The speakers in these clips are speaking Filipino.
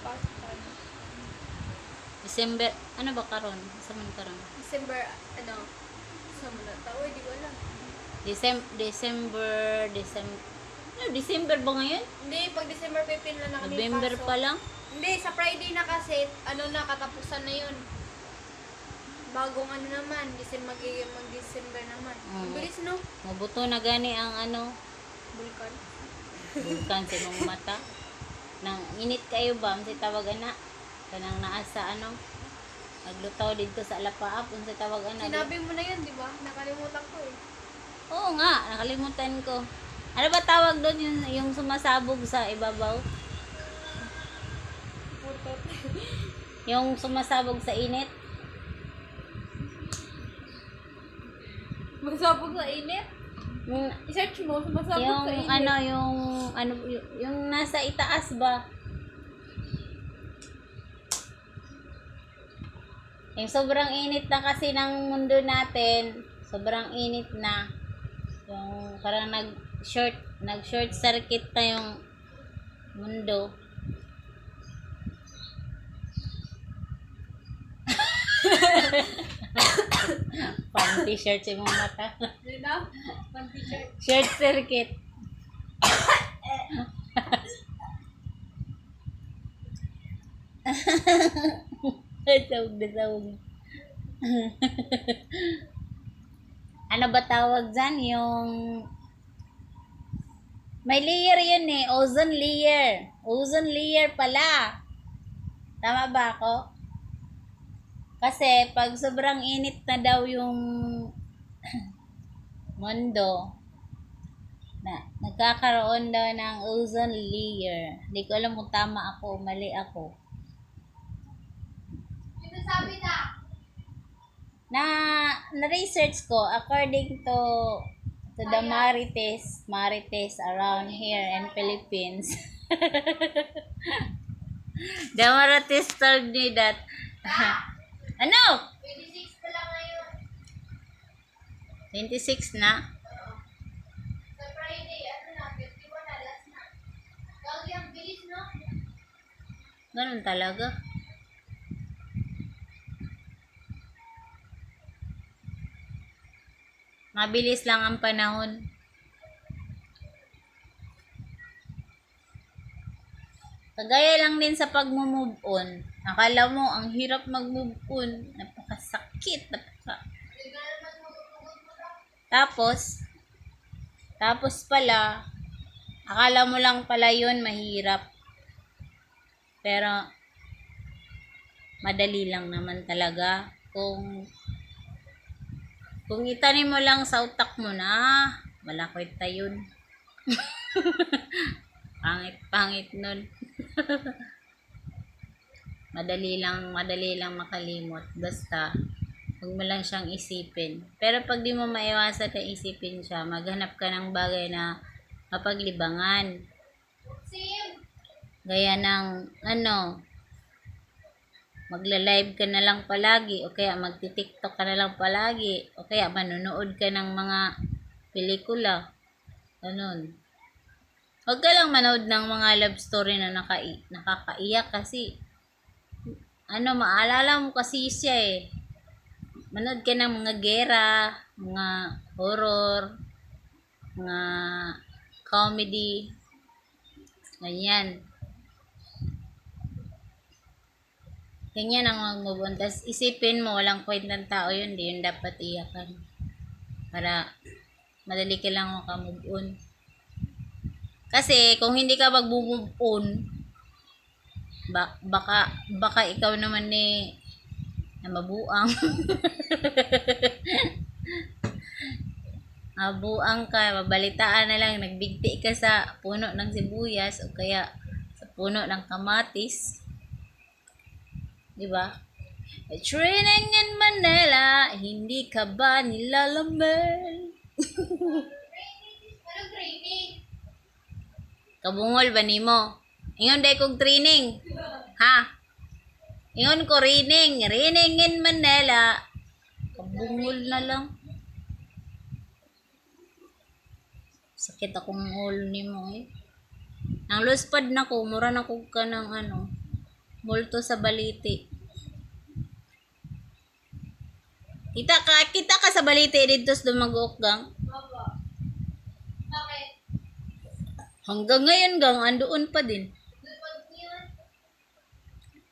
pasok ka. December, ano ba karon? Sa man karon? December, ano, sa muna tao, di ko alam. December, December, December, ano, December ba ngayon? Hindi, pag December 15 lang na kami November pasok. pa lang? Hindi, sa Friday na kasi, ano na, katapusan na yun. Bagong ano naman, December, magiging mag-December naman. Ang Oo. bilis, no? Mabuto na gani ang ano, Vulkan. bulkan sa mga mata. Nang init kayo ba? Ang tawag ana? Kanang naa sa ano? Naglutaw dito sa alapaap. Ang tawag ana? di? Sinabi mo na yun, di ba? Nakalimutan ko eh. Oo nga, nakalimutan ko. Ano ba tawag doon yung, yung sumasabog sa ibabaw? Yung sumasabog sa init? Masabog sa init? Yung, I-search mo, masabog yung sa init. ano, yung, ano, yung, yung nasa itaas ba? Yung sobrang init na kasi ng mundo natin, sobrang init na. Yung parang nag short, nag short circuit na yung mundo. Pang t-shirt sa mga mata. Yun na? Pang t-shirt. Short circuit. sawag na sawag. ano ba tawag dyan? Yung... May layer yun eh. Ozone layer. Ozone layer pala. Tama ba ako? Kasi pag sobrang init na daw yung mundo, na nagkakaroon daw ng ozone layer. Hindi ko alam kung tama ako o mali ako. Ito sabi na. Na na-research ko according to to the Marites, Marites around here in Philippines. the Marites told me that ano? 26 na? Sa Friday, ano na, 51 na, last na. Gagi, ang bilis, no? Ganun talaga. Mabilis lang ang panahon. Kagaya lang din sa pag-move on. Akala mo, ang hirap mag-move on. Napakasakit. Napaka... Tapos, tapos pala, akala mo lang pala yun mahirap. Pero, madali lang naman talaga. Kung, kung itanim mo lang sa utak mo na, wala kwenta yun. pangit, pangit nun. madali lang, madali lang makalimot. Basta, huwag mo lang siyang isipin. Pero pag di mo maiwasan na isipin siya, maghanap ka ng bagay na mapaglibangan. Gaya ng, ano, magla-live ka na lang palagi, o kaya magti-tiktok ka na lang palagi, o kaya manonood ka ng mga pelikula. Ganun. Huwag ka lang manood ng mga love story na nakai nakakaiyak kasi, ano, maalala mo kasi siya eh. Manood ka ng mga gera, mga horror, mga comedy, ganyan. Ganyan ang mag-move on. Tapos isipin mo, walang kwentang tao yun, di yun dapat iyakan. Para madali ka lang makamove. Kasi kung hindi ka mag-move ba- baka, baka ikaw naman ni na mabuang. mabuang ka, mabalitaan na lang, nagbigti ka sa puno ng sibuyas o kaya sa puno ng kamatis. Di ba? Training in Manila, hindi ka ba training? Kabungol ba nimo? Ingon day kog training. Ha? Ingon ko rining, rining in Manila. Kabungol na lang. Sakit akong ulo nimo eh. Nang luspad na ko, mura na ko ka ng ano, Multo sa baliti. Kita ka, kita ka sa baliti dito sa dumagok gang. Hanggang ngayon gang, andoon pa din.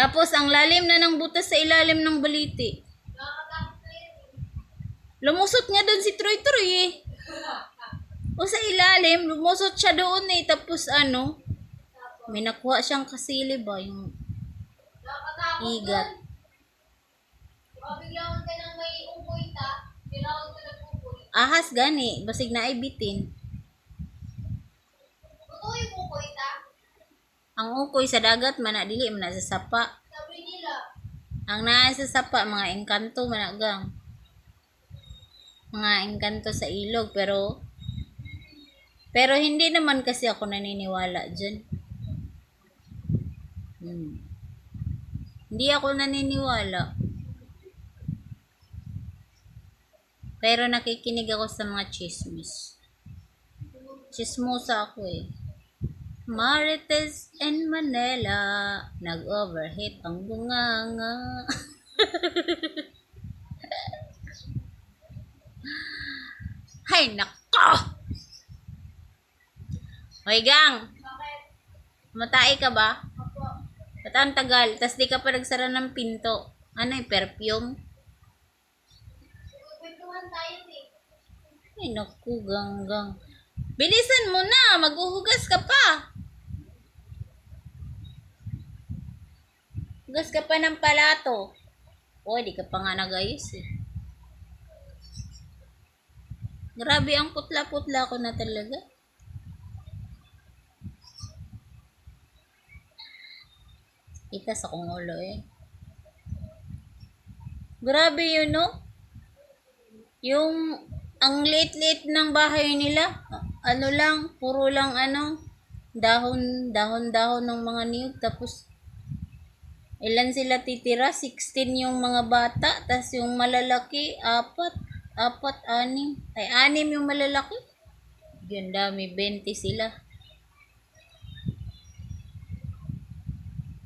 Tapos ang lalim na ng butas sa ilalim ng baliti. Lumusot nga doon si Troy Troy eh. O sa ilalim, lumusot siya doon eh. Tapos ano, may nakuha siyang kasilib ba yung igat. Ahas gani, basig na ibitin. Totoo yung upoy ta. Ang ukoy sa dagat man na dili man sa sapa. Ang naa sa sapa mga engkanto managang. Mga engkanto sa ilog pero pero hindi naman kasi ako naniniwala diyan. Hmm. Hindi ako naniniwala. Pero nakikinig ako sa mga chismis. Chismosa ako eh. Marites and Manila, nag-overheat ang bunganga. Hay nako! Hoy gang, Bakit? matai ka ba? Opo. Ba't ang tagal? Tas di ka pa nagsara ng pinto. Ano yung perfume? Magkwentuhan tayo eh. Ay naku, gang gang. Bilisan mo na, maghuhugas ka pa. Hugas ka pa ng palato. O, di ka pa nga nagayos eh. Grabe, ang putla-putla ko na talaga. Ita sa kong ulo eh. Grabe yun, no? Yung, ang late-late ng bahay nila, ano lang, puro lang ano, dahon, dahon, dahon ng mga niyog, tapos, ilan sila titira? 16 yung mga bata, tas yung malalaki, apat, apat, anim, ay, anim yung malalaki. Yun, dami, 20 sila.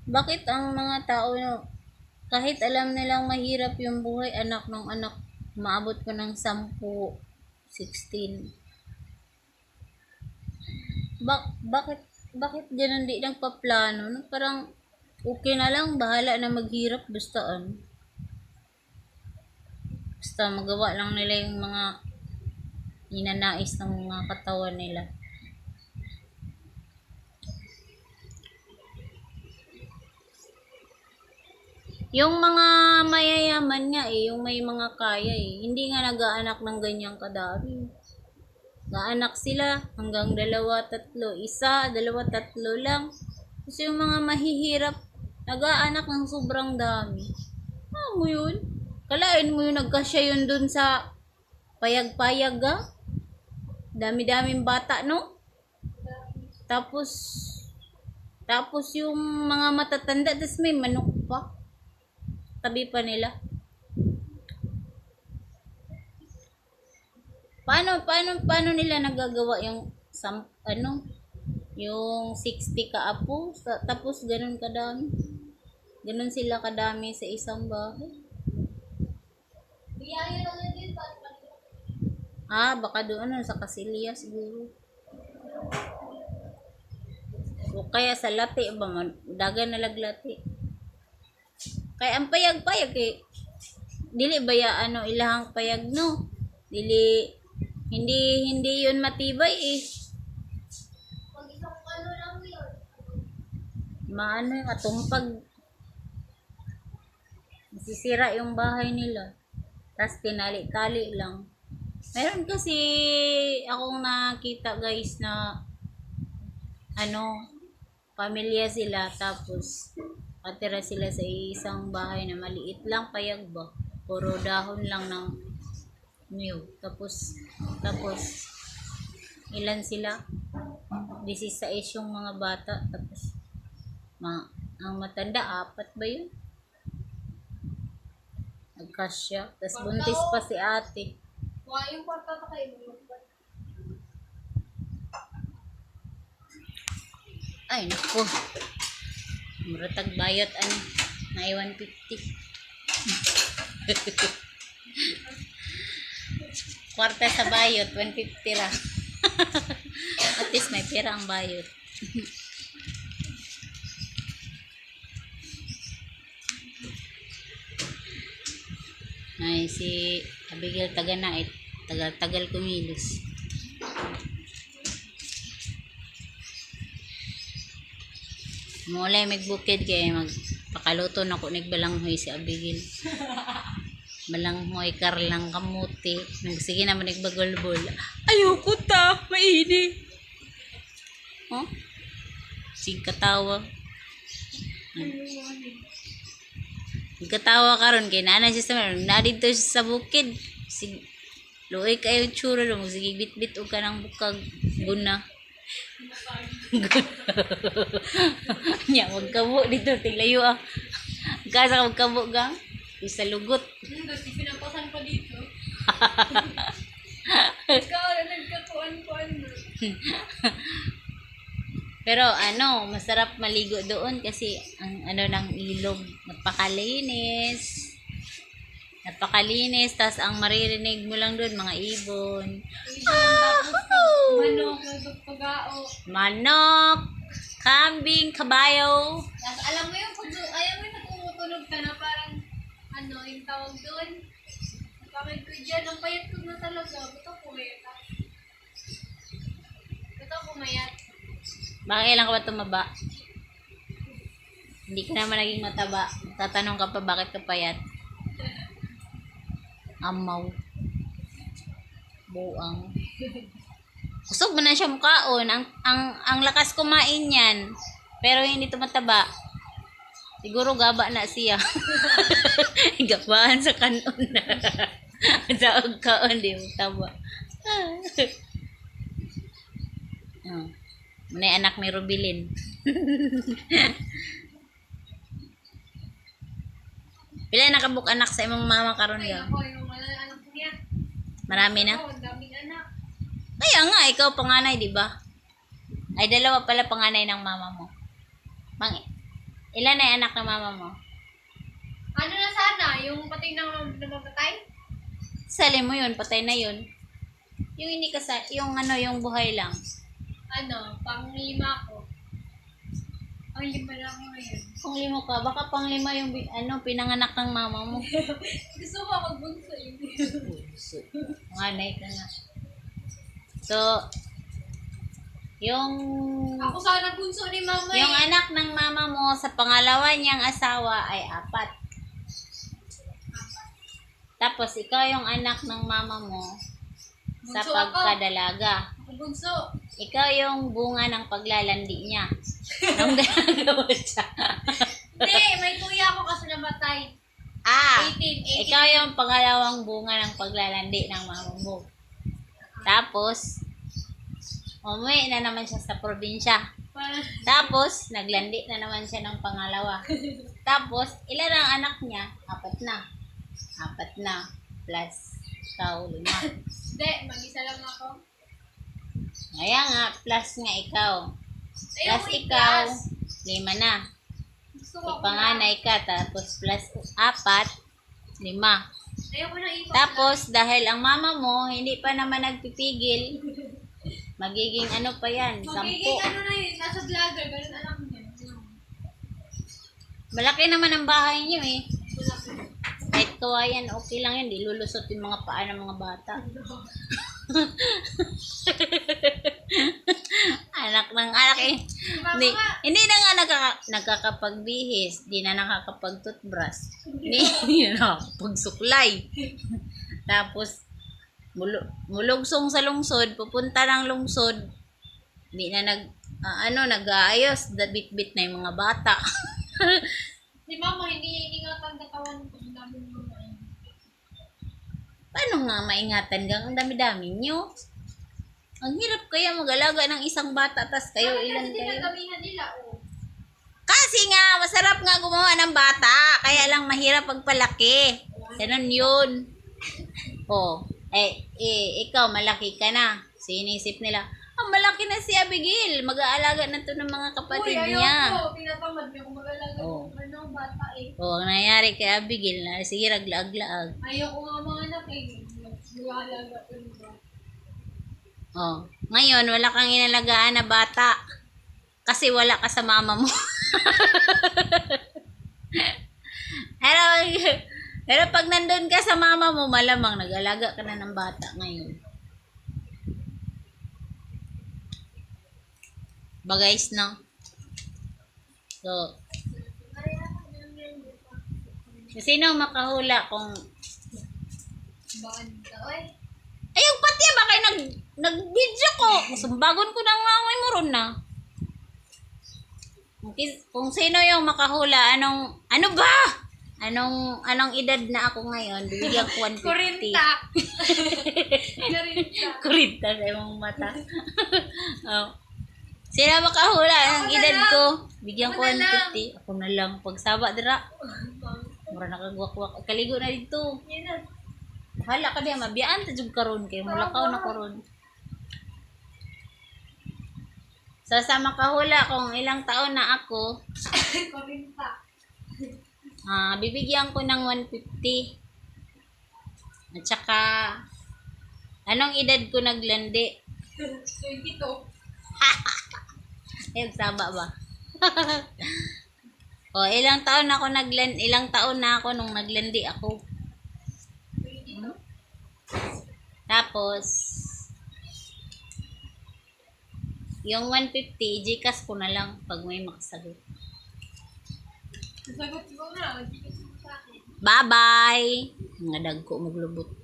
Bakit ang mga tao, no, kahit alam nilang mahirap yung buhay, anak ng anak, maabot ko ng 10, 16. Bak bakit bakit ganun di lang paplano? No? Parang okay na lang, bahala na maghirap basta ano. Basta magawa lang nila yung mga ninanais ng mga katawan nila. Yung mga mayayaman nga eh, yung may mga kaya eh, hindi nga nag-aanak ng ganyang kadami. Naanak sila hanggang dalawa, tatlo. Isa, dalawa, tatlo lang. Kasi yung mga mahihirap, nag-aanak ng sobrang dami. Ah, mo yun? Kalain mo yun, nagkasya yun dun sa payag-payag ah. Dami-daming bata, no? Tapos, tapos yung mga matatanda, tapos may manok pa. Tabi pa nila. Paano, paano, paano nila nagagawa yung, sam, ano, yung 60 kaapo, sa, tapos ganun kadami. Ganun sila kadami sa isang bahay. Biyaya lang yun Ah, baka doon ano, sa Kasilya siguro. O kaya sa lati ba, man- dagan na laglati. Kaya ang payag-payag eh, dili ba ya ano ilahang payag no? Dili hindi hindi yun matibay eh. Pag isang ano lang yun. Maano yung atumpag. Masisira yung bahay nila. Tapos tinali-tali lang. Meron kasi akong nakita guys na ano, pamilya sila tapos atira sila sa isang bahay na maliit lang payag ba. Puro dahon lang ng niyog. Tapos, tapos, ilan sila? 16 yung mga bata. Tapos, ma ang matanda, apat ba yun? Nagkasya. Tapos buntis pa si ate. Mga yung kwarta pa kayo. Ay, naku. Muratag bayot ano, na 150. Kwarta sa bayot, 150 ra. At least may pera ang bayot. Ay, si Abigail taga na eh. Tagal-tagal kumilos. Mulay magbukid kay magpakaluto na ko nagbalanghoy si Abigail. Balanghoy karlang kamuti. Nagsige naman nagbagolbol. Ayoko ta, maini. Oh? Sig katawa. Nagkatawa karon kay nana siya sa meron. Nadito siya sa bukid. Sig Luoy kayo tsura do sige bit-bit og kanang bukag guna. Nya wag kabo dito tiglayo ah. Kasa ka kabo gang isa lugot. Kasi pinapasan pa dito. Ikaw na nagkakuan-kuan mo. Pero ano, masarap maligo doon kasi ang ano ng ilog napakalinis. Napakalinis, tas ang maririnig mo lang doon mga ibon. Manok, nagpagpagao. Manok, kambing, kabayo. Tapos alam mo yung pag ayaw mo yung tumutunog ka na parang ano yung tawag doon. Bakit ko dyan, ang payat ko na talaga. Ba't ako mayat? ah? Ba't ako mayat? Bakit kailan ka ba tumaba? Hindi ka naman naging mataba. Tatanong ka pa bakit ka payat. Amaw. Buang. Kusog mo na siya mukhaon. Ang, ang, ang lakas kumain yan. Pero hindi tumataba. Siguro gaba na siya. Gabahan sa kanon na. sa kaon, di mo taba. oh. Muna anak ni Rubilin. Pila nakabuk anak sa imong mama karon Ay, niya. Marami na? Kaya nga, ikaw panganay, di ba? Ay, dalawa pala panganay ng mama mo. Mang, ilan yung anak ng mama mo? Ano na sana? Yung patay na namamatay? Sali mo yun, patay na yun. Yung hindi ka sa, yung ano, yung buhay lang. Ano, pang lima ko. Ang lima ako ngayon. Kung limo ka, baka pang lima yung bi- ano, pinanganak ng mama mo. Gusto mo magbunso eh. So, panganay ka nga. So, yung Ako sana bunso ni mama yung eh. anak ng mama mo sa pangalawa niyang asawa ay apat. Tapos ikaw yung anak ng mama mo sa Bunso ako. pagkadalaga. Ako bunso. Ikaw yung bunga ng paglalandi niya. Nung ginagawa siya. Hindi, may kuya ako kasi namatay. ah, 18, 18. ikaw yung pangalawang bunga ng paglalandi ng mama mo. Tapos, umuwi na naman siya sa probinsya. Tapos, naglandi na naman siya ng pangalawa. Tapos, ilan ang anak niya? Apat na. Apat na. Plus, ikaw, lima. hindi, mag-isa lang ako. Kaya nga, plus nga ikaw. Plus ikaw, lima na. Ipanganay ka, tapos plus apat, lima. Tapos, dahil ang mama mo, hindi pa naman nagpipigil, magiging ano pa yan, Magiging sampu. ano na yun, nasa vlogger, ganun anak niya. Malaki naman ang bahay niyo eh. Kahit kawayan, okay lang yan. Di lulusot yung mga paa ng mga bata. anak ng anak eh. Hindi, nga, hindi na nga nagkaka, nagkakapagbihis. Di na nakakapag-toothbrush. Hindi, hindi na nakakapagsuklay. Tapos, mulu- mulugsong sa lungsod, pupunta ng lungsod, di na nag, ah, ano, nag-aayos, bit-bit na yung mga bata. si mama, hindi ingatan katawan ko. Ang dami yun. Paano nga maingatan gang ang dami-dami nyo? Ang hirap kaya mag-alaga ng isang bata, tas kayo Bakit ilan kasi kayo? dinadamihan nila, oh. Kasi nga, masarap nga gumawa ng bata. Kaya lang mahirap pagpalaki. Ganun yun. O, eh, eh, ikaw, malaki ka na. Sinisip nila, ah, malaki na si Abigail. Mag-aalaga na to ng mga kapatid Uy, niya. ayoko. Tinatamad niya kung mag-alaga Oo. ng bata eh. O, ang nangyari kay Abigail na, sige, raglaag-laag. Ayoko nga mga anak eh. Mag-alaga ko. Oh, ngayon, wala kang inalagaan na bata. Kasi wala ka sa mama mo. pero, pero pag nandun ka sa mama mo, malamang nag-alaga ka na ng bata ngayon. Ba guys, no? So, sino makahula kung oy. Ayun, pati ba kayo nag, nag-video ko? Sumbagon ko na nga may moron na. Kung, sino yung makahula, anong, ano ba? Anong, anong edad na ako ngayon? Bibigyan ko 150. Kurinta. Kurinta. Sa imong mata. oh. Sino makahula? Anong Ako na edad ko? Bigyan ko Ako na lang. 150. Ako na lang. Pagsaba, dira. Mura nakagwak-wak. Kaligo na dito. Hala ka diya, mabiyaan ta jud karon kay mulakaw na karon. So sa makahula kung ilang taon na ako, Kurinta. ah bibigyan ko ng 150. At saka anong edad ko naglandi? 22. Eh, saba ba? o, ilang taon na ako naglan ilang taon na ako nung naglandi ako. 22. Tapos yung 150, Gcash ko na lang pag may makasagot. Sasagot ko na. Ko sa akin. Bye-bye! Mga dagko maglubot.